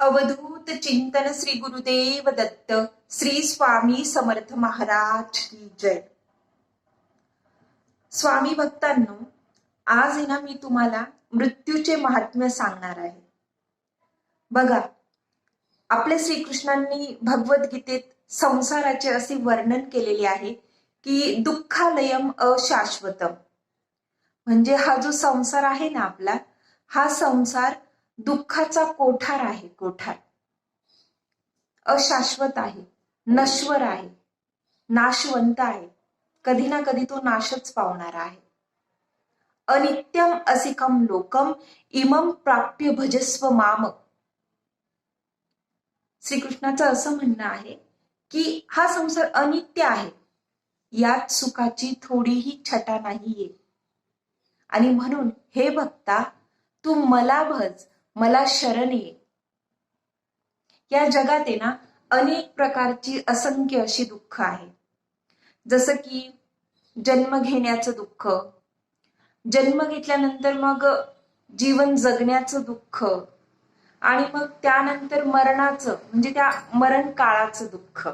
अवधूत चिंतन श्री गुरुदेव दत्त श्री स्वामी समर्थ महाराज की जय. स्वामी भक्तांनो आज आहे ना मी तुम्हाला मृत्यूचे महात्म्य सांगणार आहे. बघा आपल्या श्रीकृष्णांनी भगवद्गीतेत संसाराचे असे वर्णन केलेले आहे की दुःखालयम अशाश्वतम. म्हणजे हा जो संसार आहे ना आपला हा संसार दुःखाचा कोठार आहे कोठार. अशाश्वत आहे नश्वर आहे नाशवंत आहे. कधी ना कधी तो नाशच पावणार आहे. अनित्यम असिकम लोकम इमम प्राप्य भजस्व माम. श्रीकृष्णाचं असं म्हणणं आहे की हा संसार अनित्य आहे. यात सुखाची थोडीही छटा नाहीये. आणि म्हणून हे भक्ता तू मला भज मला शरण ये. या जगात आहे ना अनेक प्रकारची असंख्य अशी दुःख आहे जसं की जन्म घेण्याचं दुःख. जन्म घेतल्यानंतर मग जीवन जगण्याचं दुःख. आणि मग त्यानंतर मरणाचं म्हणजे त्या मरण काळाचं दुःख.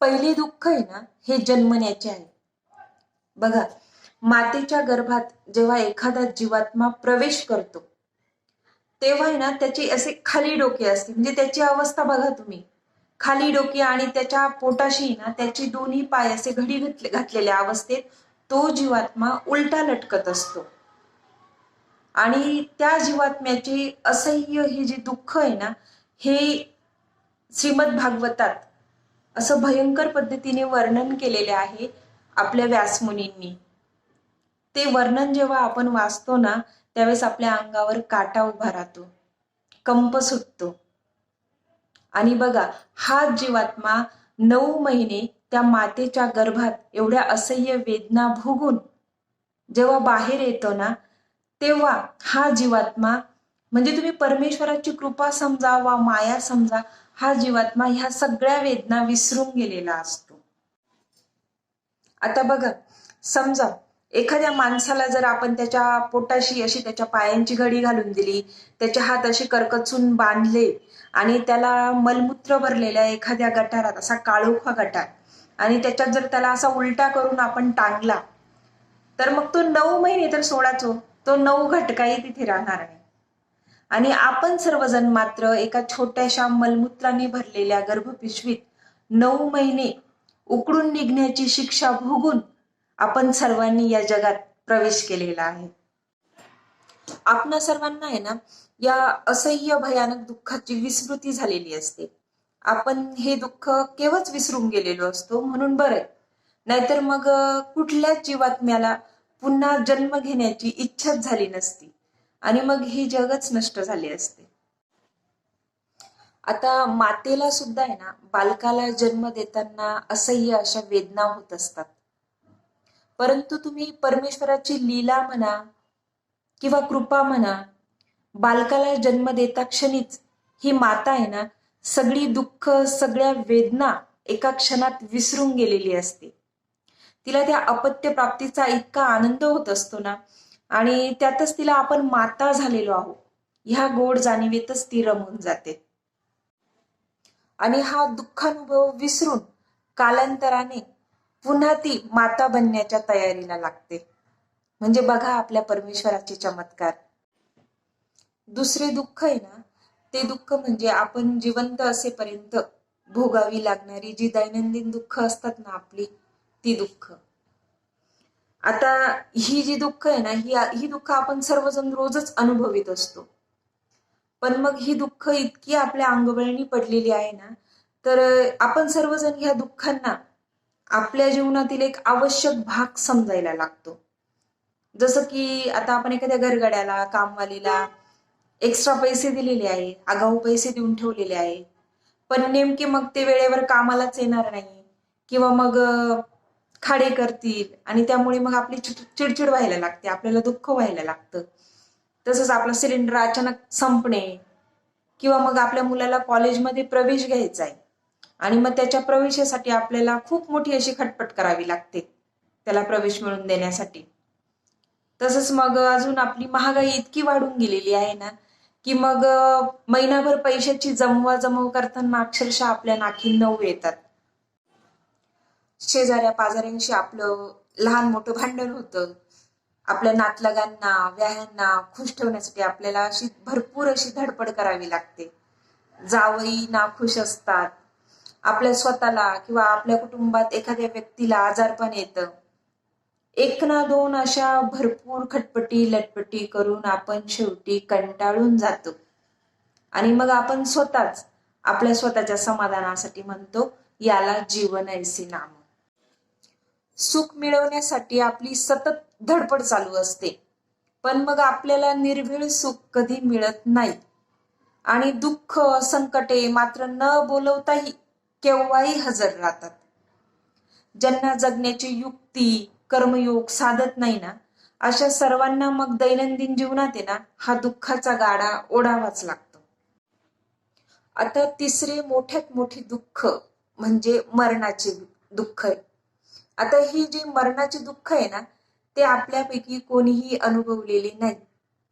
पहिले दुःख आहे ना हे जन्मण्याचे आहे. बघा मातेच्या गर्भात जेव्हा एखादा जीवात्मा प्रवेश करतो तेव्हा आहे ना त्याची असे खाली डोके असते म्हणजे त्याची अवस्था बघा तुम्ही. खाली डोके आणि त्याच्या पोटाशी ना त्याची दोन्ही पाय असे घडी घातले घातलेल्या अवस्थेत तो जीवात्मा उलटा लटकत असतो. आणि त्या जीवात्म्याचे असह्य हे जे दुःख आहे ना हे श्रीमद भागवतात असं भयंकर पद्धतीने वर्णन केलेले आहे आपल्या व्यासमुनींनी. ते वर्णन जेव्हा आपण वाचतो ना त्यावेळेस आपल्या अंगावर काटा उभा राहतो. कंप सुटतो. आणि बघा हा जीवात्मा नऊ महिने त्या मातेच्या गर्भात एवढ्या असह्य वेदना भोगून जेव्हा बाहेर येतो ना तेव्हा हा जीवात्मा म्हणजे तुम्ही परमेश्वराची कृपा समजा वा माया समजा हा जीवात्मा ह्या सगळ्या वेदना विसरून गेलेला असतो. आता बघा समजा एखाद्या माणसाला जर आपण त्याच्या पोटाशी अशी त्याच्या पायांची घडी घालून दिली त्याचे हात असे करकचून बांधले आणि त्याला मलमूत्र भरलेल्या एखाद्या गटारात असा काळोखा गटार आणि त्याच्यात जर त्याला असा उलटा करून आपण टांगला तर मग तो नऊ महिने तर सोळाचो तो नऊ घटकाही तिथे राहणार नाही. आणि आपण सर्वजण मात्र एका छोट्याशा मलमूत्राने भरलेल्या गर्भपिशवीत नऊ महिने उकडून निघण्याची शिक्षा भोगून आपण सर्वांनी या जगात प्रवेश केलेला आहे. आपण सर्वांना आहे ना या असह्य भयानक दुःखाची विस्मृती झालेली असते. आपण हे दुःख केव्हाच विसरून गेलेलो असतो? म्हणून बरं नाहीतर मग कुठल्याच जीवात्म्याला पुन्हा जन्म घेण्याची इच्छाच झाली नसती आणि मग हे जगच नष्ट झाली असते. आता मातेला सुद्धा आहे ना बालकाला जन्म देताना असह्य अशा वेदना होत असतात. परंतु तुम्ही परमेश्वराची लीला म्हणा किंवा कृपा म्हणा बालकाला जन्म देता क्षणीच ही माता आहे ना सगळी दुःख सगळ्या वेदना एका क्षणात विसरून गेलेली असते. तिला त्या अपत्य प्राप्तीचा इतका आनंद होत असतो ना आणि त्यातच तिला आपण माता झालेलो आहोत. ह्या गोड जाणीवेतच ती रमून जाते. आणि हा दुःखानुभव विसरून कालांतराने पुन्हा ती माता बनण्याच्या तयारीला लागते. म्हणजे बघा आपल्या परमेश्वराचे चमत्कार. दुसरे दुःख आहे ना ते दुःख म्हणजे आपण जिवंत असेपर्यंत भोगावी लागणारी जी दैनंदिन दुःख असतात ना आपली ती दुःख. आता ही जी दुःख आहे ना ही ही दुःख आपण सर्वजण रोजच अनुभवित असतो. पण मग ही दुःख इतकी आपल्या अंगवळणी पडलेली आहे ना तर आपण सर्वजण ह्या दुःखांना आपल्या जीवनातील एक आवश्यक भाग समजायला लागतो. जसं की आता आपण एखाद्या घरगड्याला कामवालीला एक्स्ट्रा पैसे दिलेले आहे आगाऊ पैसे देऊन ठेवलेले आहे. पण नेमके मग ते वेळेवर कामालाच येणार नाही किंवा मग खाडे करतील आणि त्यामुळे मग आपली चिडचिड व्हायला लागते आपल्याला दुःख व्हायला लागतं. तसंच आपला सिलेंडर अचानक संपणे किंवा मग आपल्या मुलाला कॉलेजमध्ये प्रवेश घ्यायचा आहे. आणि मग त्याच्या प्रवेशासाठी आपल्याला खूप मोठी अशी खटपट करावी लागते त्याला प्रवेश मिळवून देण्यासाठी. तसंच मग अजून आपली महागाई इतकी वाढून गेलेली आहे ना की मग महिनाभर पैशाची जमवा जमव करताना अक्षरशः आपल्या नाकी नऊ येतात. शेजाऱ्या पाजाऱ्यांशी आपलं लहान मोठं भांडण होतं. आपल्या नातलगांना व्याह्यांना खुश ठेवण्यासाठी आपल्याला अशी भरपूर अशी धडपड करावी लागते. जावई नाखुश असतात. आपल्या स्वतःला किंवा आपल्या कुटुंबात एखाद्या व्यक्तीला आजारपण येतं. एक ना दोन अशा भरपूर खटपटी लटपटी करून आपण शेवटी कंटाळून जातो. आणि मग आपण स्वतःच आपल्या स्वतःच्या समाधानासाठी म्हणतो याला जीवन ऐसी नाम. सुख मिळवण्यासाठी आपली सतत धडपड चालू असते. पण मग आपल्याला निर्भीळ सुख कधी मिळत नाही. आणि दुःख संकटे मात्र न बोलवताही केव्हाही हजर राहतात. ज्यांना जगण्याची युक्ती कर्मयोग साधत नाही ना अशा सर्वांना मग दैनंदिन जीवनात आहे ना हा दुःखाचा गाडा ओढावाच लागतो. आता तिसरे मोठ्यात मोठे दुःख म्हणजे मरणाचे दुःख आहे. आता ही जी मरणाचे दुःख आहे ना ते आपल्यापैकी कोणीही अनुभवलेले नाही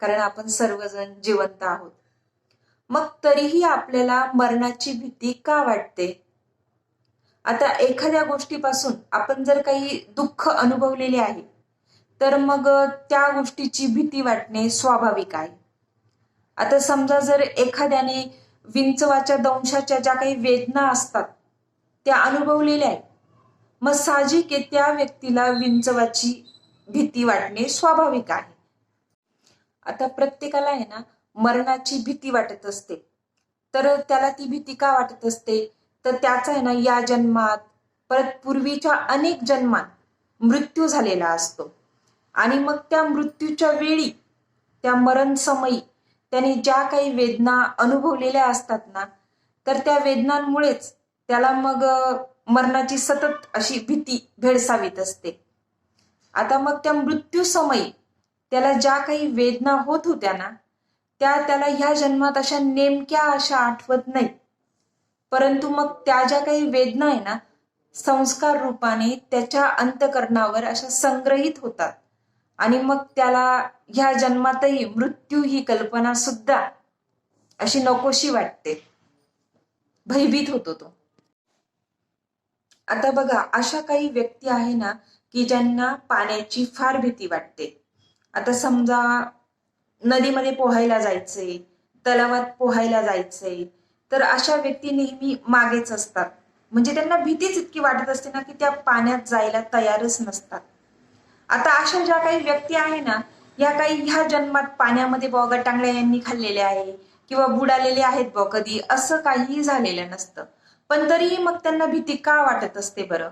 कारण आपण सर्वजण जिवंत आहोत. मग तरीही आपल्याला मरणाची भीती का वाटते? आता एखाद्या गोष्टीपासून आपण जर काही दुःख अनुभवलेले आहे तर मग त्या गोष्टीची भीती वाटणे स्वाभाविक आहे. आता समजा जर एखाद्याने विंचवाच्या दंशाच्या ज्या काही वेदना असतात त्या अनुभवलेल्या आहेत मग साहजिक आहे त्या व्यक्तीला विंचवाची भीती वाटणे स्वाभाविक आहे. आता प्रत्येकाला आहे ना मरणाची भीती वाटत असते. तर त्याला ती भीती का वाटत असते? तर त्याचा आहे ना या जन्मात परत पूर्वीच्या अनेक जन्मात मृत्यू झालेला असतो. आणि मग त्या मृत्यूच्या वेळी त्या मरण समयी त्याने ज्या काही वेदना अनुभवलेल्या असतात ना तर त्या वेदनांमुळेच त्याला मग मरणाची सतत अशी भीती भेडसावीत असते. आता मग त्या मृत्यू समयी त्याला ज्या काही वेदना होत होत्या ना त्या त्याला ह्या जन्मात अशा नेमक्या अशा आठवत नाही परंतु मग त्या ज्या काही वेदना आहे ना संस्कार रूपाने त्याच्या अंतकरणावर अशा संग्रहित होतात. आणि मग त्याला ह्या जन्मातही मृत्यू ही कल्पना सुद्धा अशी नकोशी वाटते. भयभीत होतो तो. आता बघा अशा काही व्यक्ती आहे ना की ज्यांना पाण्याची फार भीती वाटते. आता समजा नदीमध्ये पोहायला जायचंय तलावात पोहायला जायचंय तर अशा व्यक्ती नेहमी मागेच असतात. म्हणजे त्यांना भीतीच इतकी वाटत असते ना की त्या पाण्यात जायला तयारच नसतात. आता अशा ज्या काही व्यक्ती आहे ना या काही ह्या जन्मात पाण्यामध्ये बॉगर टांगड्या यांनी खाल्लेल्या आहे किंवा बुडालेले आहेत बॉ कधी असं काहीही झालेलं नसतं. पण तरीही मग त्यांना भीती का वाटत असते बरं?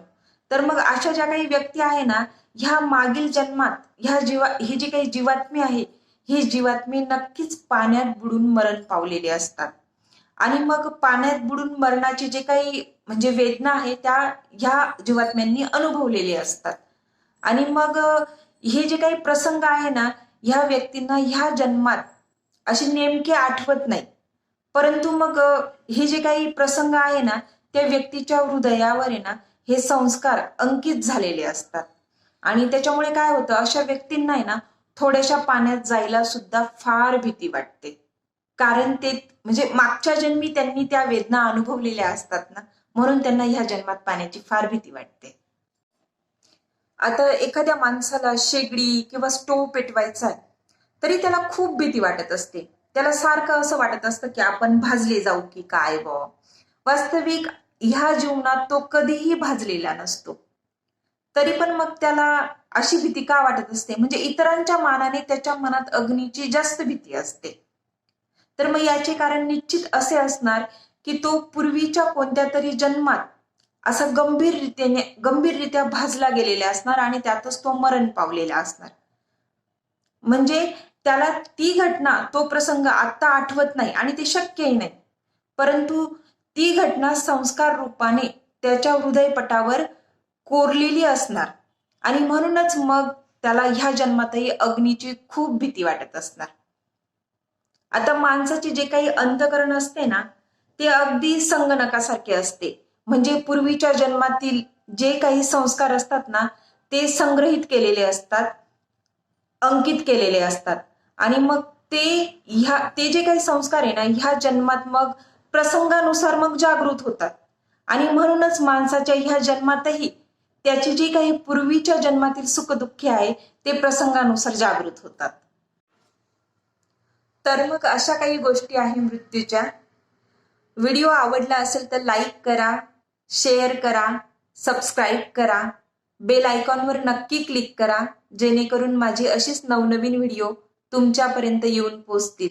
तर मग अशा ज्या काही व्यक्ती आहे ना ह्या मागील जन्मात ह्या जीवा ही जी काही जीवात्मी आहे ही जीवात्मी नक्कीच पाण्यात बुडून मरण पावलेली असतात. आणि मग पाण्यात बुडून मरणाची जे काही म्हणजे वेदना आहे त्या ह्या जीवात्म्यांनी अनुभवलेले असतात. आणि मग हे जे काही प्रसंग आहे ना ह्या व्यक्तींना ह्या जन्मात असे नेमके आठवत नाही. परंतु मग हे जे काही प्रसंग आहे ना त्या व्यक्तीच्या हृदयावर आहे ना हे संस्कार अंकित झालेले असतात. आणि त्याच्यामुळे काय होतं अशा व्यक्तींना आहे ना थोड्याशा पाण्यात जायला सुद्धा फार भीती वाटते. कारण ते म्हणजे मागच्या जन्मी त्यांनी त्या वेदना अनुभवलेल्या असतात ना म्हणून त्यांना ह्या जन्मात पाण्याची फार भीती वाटते. आता एखाद्या माणसाला शेगडी किंवा स्टोव पेटवायचा आहे तरी त्याला खूप भीती वाटत असते. त्याला सारखं असं वाटत असतं की आपण भाजले जाऊ की काय व वास्तविक ह्या जीवनात तो कधीही भाजलेला नसतो. तरी पण मग त्याला अशी भीती का वाटत असते? म्हणजे इतरांच्या मानाने त्याच्या मनात अग्नीची जास्त भीती असते. तर मग याचे कारण निश्चित असे असणार की तो पूर्वीच्या कोणत्या तरी जन्मात असा गंभीररित्याने गंभीररित्या भाजला गेलेला असणार आणि त्यातच तो मरण पावलेला असणार. म्हणजे त्याला ती घटना तो प्रसंग आता आठवत नाही आणि ते शक्यही नाही. परंतु ती घटना संस्कार रूपाने त्याच्या हृदयपटावर कोरलेली असणार. आणि म्हणूनच मग त्याला ह्या जन्मातही अग्नीची खूप भीती वाटत असणार. आता माणसाचे जे काही अंतकरण असते ना ते अगदी संगणकासारखे असते. म्हणजे पूर्वीच्या जन्मातील जे काही संस्कार असतात ना ते संग्रहित केलेले असतात अंकित केलेले असतात. आणि मग ते ह्या ते जे काही संस्कार आहे ना ह्या जन्मात मग प्रसंगानुसार मग जागृत होतात. आणि म्हणूनच माणसाच्या ह्या जन्मातही त्याची जी काही पूर्वीच्या जन्मातील सुखदुःखे आहे ते प्रसंगानुसार जागृत होतात. तर मग अशा काही गोष्टी आहे मृत्यूच्या. व्हिडिओ आवडला असेल तर लाईक करा शेअर करा सबस्क्राईब करा बेल आयकॉनवर नक्की क्लिक करा जेणेकरून माझी अशीच नवनवीन व्हिडिओ तुमच्यापर्यंत येऊन पोचतील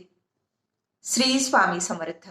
श्री स्वामी समर्थ.